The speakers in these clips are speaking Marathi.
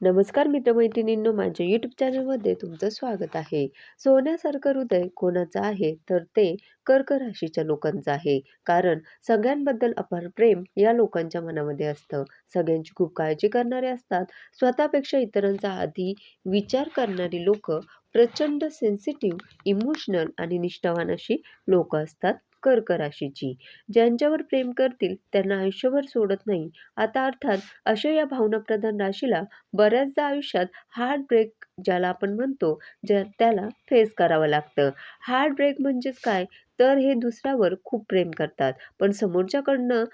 नमस्कार मित्रमैत्रिणींनो माझ्या यूट्यूब चॅनलमध्ये तुमचं स्वागत आहे. सोन्यासारखं हृदय कोणाचं आहे तर ते कर्क राशीच्या लोकांचं आहे. कारण सगळ्यांबद्दल अपार प्रेम या लोकांच्या मनामध्ये असतं. सगळ्यांची खूप काळजी करणारे असतात. स्वतःपेक्षा इतरांचा आधी विचार करणारी लोक प्रचंड सेन्सिटिव्ह इमोशनल आणि निष्ठावान अशी लोक असतात. कर्क राशीची ज्यांच्यावर प्रेम करतील त्यांना आयुष्यभर सोडत नाही. आता अर्थात अशा या भावनाप्रधान राशीला बऱ्याचदा आयुष्यात हार्ट ब्रेक ज्याला आपण म्हणतो ज्या त्याला फेस करावं लागतं. हार्ट ब्रेक म्हणजेच काय? तर हे दुसऱ्यावर खूप प्रेम करतात. पण समोरच्याकडनं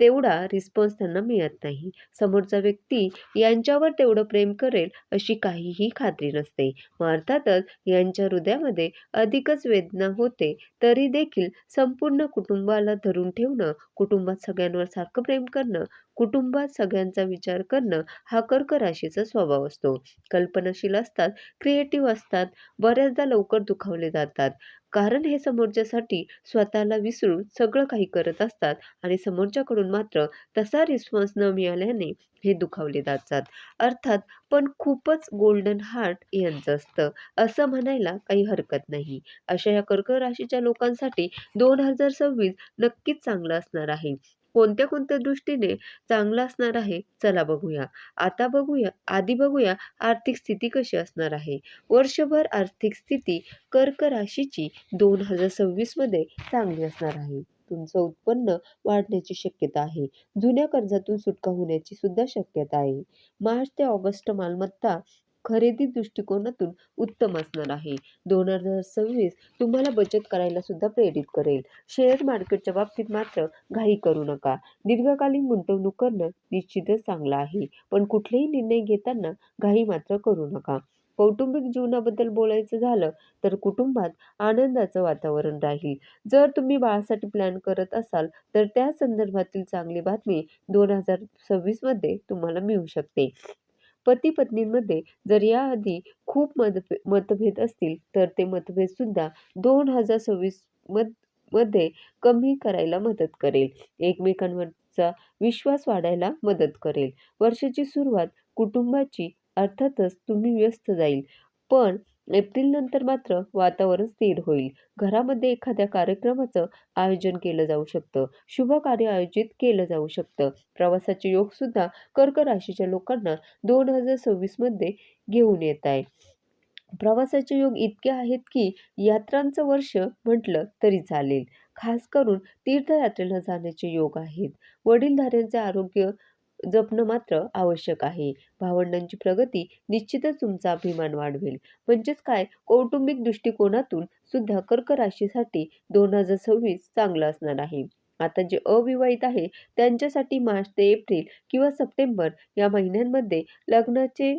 तेवढा रिस्पॉन्स त्यांना मिळत नाही. समोरचा व्यक्ती यांच्यावर तेवढं प्रेम करेल अशी काहीही खात्री नसते. मग अर्थातच यांच्या हृदयामध्ये अधिकच वेदना होते तरी देखील संपूर्ण कुटुंबाला धरून ठेवणं कुटुंबात सगळ्यांवर सारखं प्रेम करणं कुटुंबात सगळ्यांचा विचार करणं हा कर्क राशीचा स्वभाव असतो. कल्पनाशील असतात क्रिएटिव्ह असतात बऱ्याचदा लवकर दुखावले जातात. कारण हे समोरच्यासाठी स्वतःला विसरून सगळं काही करत असतात आणि समोरच्याकडून मात्र तसा रिस्पॉन्स न मिळाल्याने हे दुखावले जातात. अर्थात पण खूपच गोल्डन हार्ट यांचं असतं. असं म्हणायला काही हरकत नाही. अशा या कर्क राशीच्या लोकांसाठी दोन हजार सव्वीस नक्कीच चांगलं असणार आहे. कोणत्या कोणत्या दृष्टीने चांगलं असणार आहे चला बघूया. आता बघूया आधी बघूया आर्थिक स्थिती कशी असणार आहे. वर्षभर आर्थिक स्थिती कर्क राशीची दोन हजार सव्वीसमध्ये चांगली असणार आहे. तुमचं उत्पन्न वाढण्याची शक्यता आहे. जुन्या कर्जातून सुटका होण्याची सुद्धा शक्यता आहे. मार्च ते ऑगस्ट मालमत्ता खरेदी दृष्टिकोनातून उत्तम असणार आहे. दोन हजार सव्वीस तुम्हाला बचत करायला सुद्धा प्रेरित करेल. शेअर मार्केटच्या बाबतीत मात्र घाई करू नका. दीर्घकालीन गुंतवणूक करणं निश्चितच चांगलं आहे पण कुठलेही निर्णय घेताना घाई मात्र करू नका. कौटुंबिक जीवनाबद्दल बोलायचं झालं तर कुटुंबात आनंदाचं वातावरण राहील. जर तुम्ही बाळासाठी प्लॅन करत असाल तर त्या संदर्भातील चांगली बातमी दोन हजार सव्वीसमध्ये तुम्हाला मिळू शकते. पती पत्नींमध्ये जर याआधी खूप मतभे मतभेद असतील तर ते मतभेद सुद्धा दोन हजार सव्वीसमध्ये कमी करायला मदत करेल. एकमेकांवरचा विश्वास वाढायला मदत करेल. वर्षाची सुरुवात कुटुंबाची अर्थातच तुम्ही व्यस्त जाईल. पण एप्रिलनंतर मात्र वातावरण स्थिर होईल. घरामध्ये एखाद्या कार्यक्रमाचं आयोजन केलं जाऊ शकतं. शुभ कार्य आयोजित केलं जाऊ शकतं. प्रवासाचे योगसुद्धा कर्क राशीच्या लोकांना दोन हजार सव्वीसमध्ये घेऊन येत आहे. प्रवासाचे योग इतके आहेत की यात्रांचं वर्ष म्हटलं तरी चालेल. खास करून तीर्थयात्रेला जाण्याचे योग आहेत. वडीलधाऱ्यांचे आरोग्य जपणं मात्र आवश्यक आहे. भावंडांची प्रगती निश्चितच तुमचा अभिमान वाढवेल. म्हणजेच काय? कौटुंबिक दृष्टिकोनातून सुद्धा कर्क राशीसाठी दोन हजार सव्वीस चांगलं असणार आहे. आता जे अविवाहित आहे त्यांच्यासाठी मार्च ते एप्रिल किंवा सप्टेंबर या महिन्यांमध्ये लग्नाचे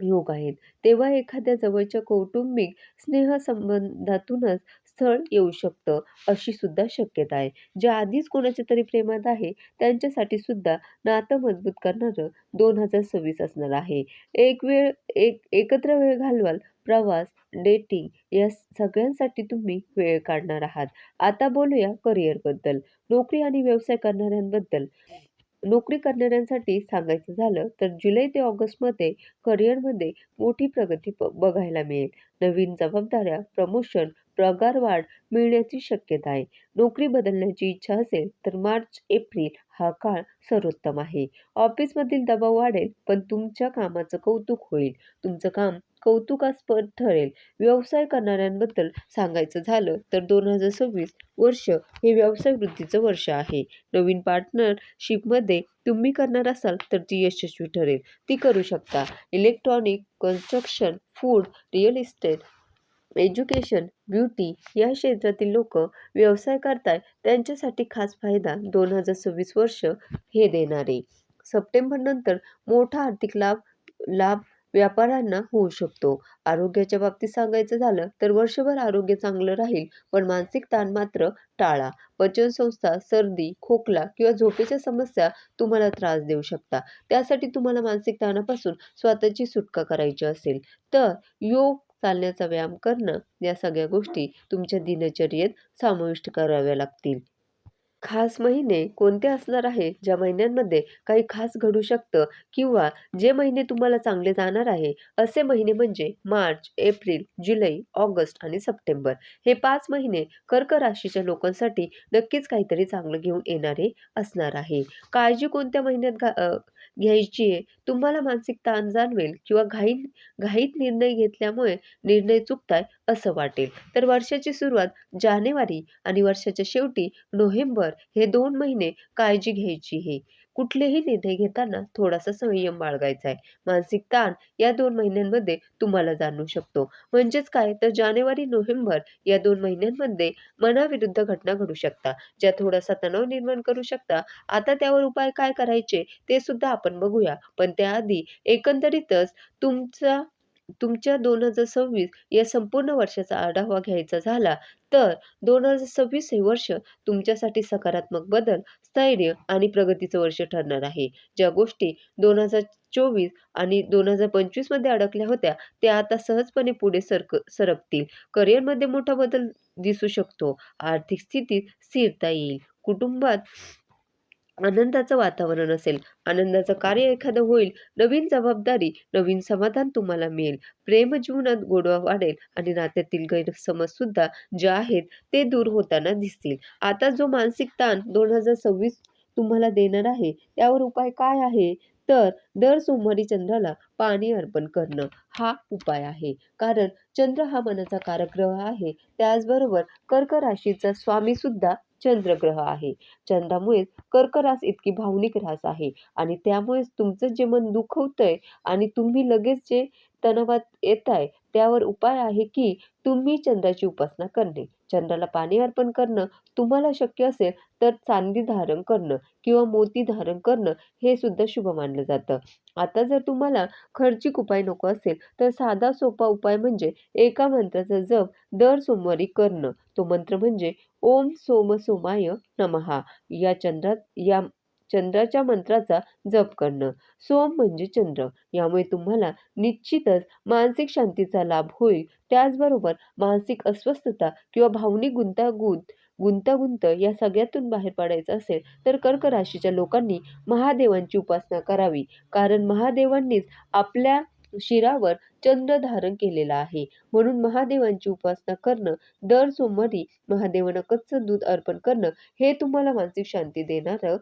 योग आहेत. तेव्हा एखाद्या जवळच्या कौटुंबिक स्नेहसंबंधातूनच स्थळ येऊ शकतं अशी सुद्धा शक्यता आहे. जे आधीच कोणाच्या तरी प्रेमात आहे त्यांच्यासाठी सुद्धा नातं मजबूत करणारं दोन हजार सव्वीस असणार आहे. एक वेळ एक एकत्र वेळ घालवाल प्रवास डेटिंग या सगळ्यांसाठी तुम्ही वेळ काढणार आहात. आता बोलूया करिअरबद्दल नोकरी आणि व्यवसाय करणाऱ्यांबद्दल. नोकरी करणाऱ्यांसाठी सांगायचं झालं तर जुलै ते ऑगस्टमध्ये करिअरमध्ये मोठी प्रगती बघायला मिळेल. नवीन जबाबदाऱ्या प्रमोशन पगारवाढ मिळण्याची शक्यता आहे. नोकरी बदलण्याची इच्छा असेल तर मार्च एप्रिल हा काळ सर्वोत्तम आहे. ऑफिसमधील दबाव वाढेल पण तुमच्या कामाचं कौतुक होईल. तुमचं काम कौतुकास्पद ठरेल. व्यवसाय करणाऱ्यांबद्दल सांगायचं झालं तर दोन हजार सव्वीस वर्ष हे व्यवसाय वृद्धीचं वर्ष आहे. नवीन पार्टनरशिपमध्ये तुम्ही करणार असाल तर ती यशस्वी ठरेल. ती करू शकता. Electronic construction food real estate education beauty या क्षेत्रातील लोक व्यवसाय करताय. त्यांच्यासाठी खास फायदा दोन हजार सव्वीस वर्ष हे देणारे. सप्टेंबरनंतर मोठा आर्थिक लाभ लाभ व्यापाऱ्यांना होऊ शकतो. आरोग्याच्या बाबतीत सांगायचं झालं तर वर्षभर आरोग्य चांगलं राहील पण मानसिक ताण मात्र टाळा. पचनसंस्था सर्दी खोकला किंवा झोपेच्या समस्या तुम्हाला त्रास देऊ शकता. त्यासाठी तुम्हाला मानसिक ताणापासून स्वतःची सुटका करायची असेल. तर योग चालण्याचा व्यायाम करणं या सगळ्या गोष्टी तुमच्या दिनचर्येत समाविष्ट कराव्या लागतील. खास महिने कोणते असणार आहे? ज्या महिन्यांमध्ये काही खास घडू शकतं किंवा जे महिने तुम्हाला चांगले जाणार आहे असे महिने म्हणजे मार्च एप्रिल जुलै ऑगस्ट आणि सप्टेंबर. हे पाच महिने कर्क राशीच्या लोकांसाठी नक्कीच काहीतरी चांगलं घेऊन येणारे असणार आहे. काळजी कोणत्या महिन्यात घा घ्यायची आहे. तुम्हाला मानसिक ताण जाणवेल किंवा घाईत घाईत निर्णय घेतल्यामुळे निर्णय चुकताय असं वाटेल. तर वर्षाची सुरुवात जानेवारी आणि वर्षाच्या शेवटी नोव्हेंबर हे दोन महिने काळजी घ्यायची आहे. कुठलेही निर्णय घेताना थोडासा संयम बाळगायचा आहे. मानसिक ताण या दोन महिन्यांमध्ये तुम्हाला जाणवू शकतो. म्हणजेच काय? तर जानेवारी नोव्हेंबर या दोन महिन्यांमध्ये मनाविरुद्ध घटना घडू शकता. ज्या थोडासा तणाव निर्माण करू शकता. आता त्यावर उपाय काय करायचे? ते सुद्धा आपण बघूया. पण त्याआधी एकंदरीतच तुमचा तुमच्या दोन हजार सव्वीस या संपूर्ण वर्षाचा आढावा घ्यायचा झाला तर दोन हजार सव्वीस हे वर्ष तुमच्यासाठी सकारात्मक बदल स्थैर्य आणि प्रगतीचं वर्ष ठरणार आहे. ज्या गोष्टी दोन हजार चोवीस आणि दोन हजार पंचवीसमध्ये अडकल्या होत्या त्या आता सहजपणे पुढे सरक सरकतील. करिअरमध्ये मोठा बदल दिसू शकतो. आर्थिक स्थितीत स्थिरता येईल. कुटुंबात आनंदाचं वातावरण असेल आनंदाचं कार्य एखादं होईल नवीन जबाबदारी नवीन समाधान तुम्हाला मिळेल. प्रेम जीवनात गोडवा वाढेल आणि नात्यातील गैरसमज सुद्धा जे आहेत ते दूर होताना दिसतील. आता जो मानसिक ताण दोन हजार सव्वीस तुम्हाला देणार आहे त्यावर उपाय काय आहे? तर दर सोमवारी चंद्राला पाणी अर्पण करणं हा उपाय आहे. कारण चंद्र हा मनाचा कारक आहे. त्याचबरोबर कर्क राशीचा स्वामी सुद्धा चंद्रग्रह आहे. चंद्रामुळेच कर्क रास इतकी भावनिक रास आहे आणि त्यामुळेच तुमचं जे मन दुखवतंय आणि तुम्ही लगेच जे तणावात येत आहे त्यावर उपाय आहे की तुम्ही चंद्राची उपासना करणे. चंद्राला पाणी अर्पण करणं तुम्हाला शक्य असेल तर चांदी धारण करणं किंवा मोती धारण करणं हे सुद्धा शुभ मानलं जातं. आता जर तुम्हाला खर्चिक उपाय नको असेल तर साधा सोपा उपाय म्हणजे एका मंत्राचा जप दर सोमवारी करणं. तो मंत्र म्हणजे ओम सोम सोमाय नमहा या चंद्रात या चंद्राच्या मंत्राचा जप करणं. सोम म्हणजे चंद्र. यामुळे तुम्हाला निश्चितच मानसिक शांतीचा लाभ होईल. त्याचबरोबर मानसिक अस्वस्थता किंवा भावनिक गुंतागुंत गुंतागुंत या सगळ्यातून बाहेर पडायचं असेल तर कर्क राशीच्या लोकांनी महादेवांची उपासना करावी. कारण महादेवांनीच आपल्या शिरावर चंद्र धारण केलेला आहे. म्हणून महादेवांची उपासना करणं दर सोमवारी महादेवांना कच्चं दूध अर्पण करणं हे तुम्हाला मानसिक शांती देणारं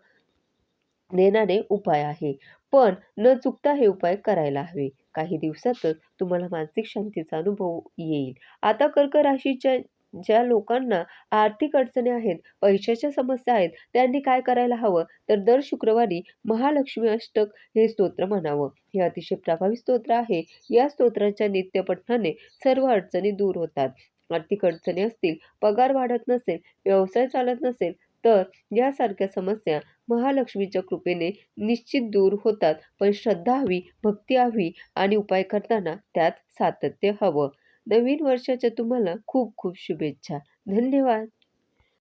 देणारे उपाय आहे. पण न चुकता हे उपाय करायला हवे. काही दिवसातच तुम्हाला मानसिक शांतीचा अनुभव येईल. आता कर्क राशीच्या ज्या लोकांना आर्थिक अडचणी आहेत पैशाच्या समस्या आहेत त्यांनी काय करायला हवं? तर दर शुक्रवारी महालक्ष्मी अष्टक हे स्तोत्र म्हणावं. हे अतिशय प्रभावी स्तोत्र आहे. या स्तोत्राच्या नित्यपठनाने सर्व अडचणी दूर होतात. आर्थिक अडचणी असतील पगार वाढत नसेल व्यवसाय चालत नसेल तर यासारख्या समस्या महालक्ष्मीच्या कृपेने निश्चित दूर होतात पण श्रद्धा हवी भक्ती हवी आणि उपाय करताना त्यात सातत्य हवं. नवीन वर्षाच्या तुम्हाला खूप खूप शुभेच्छा. धन्यवाद.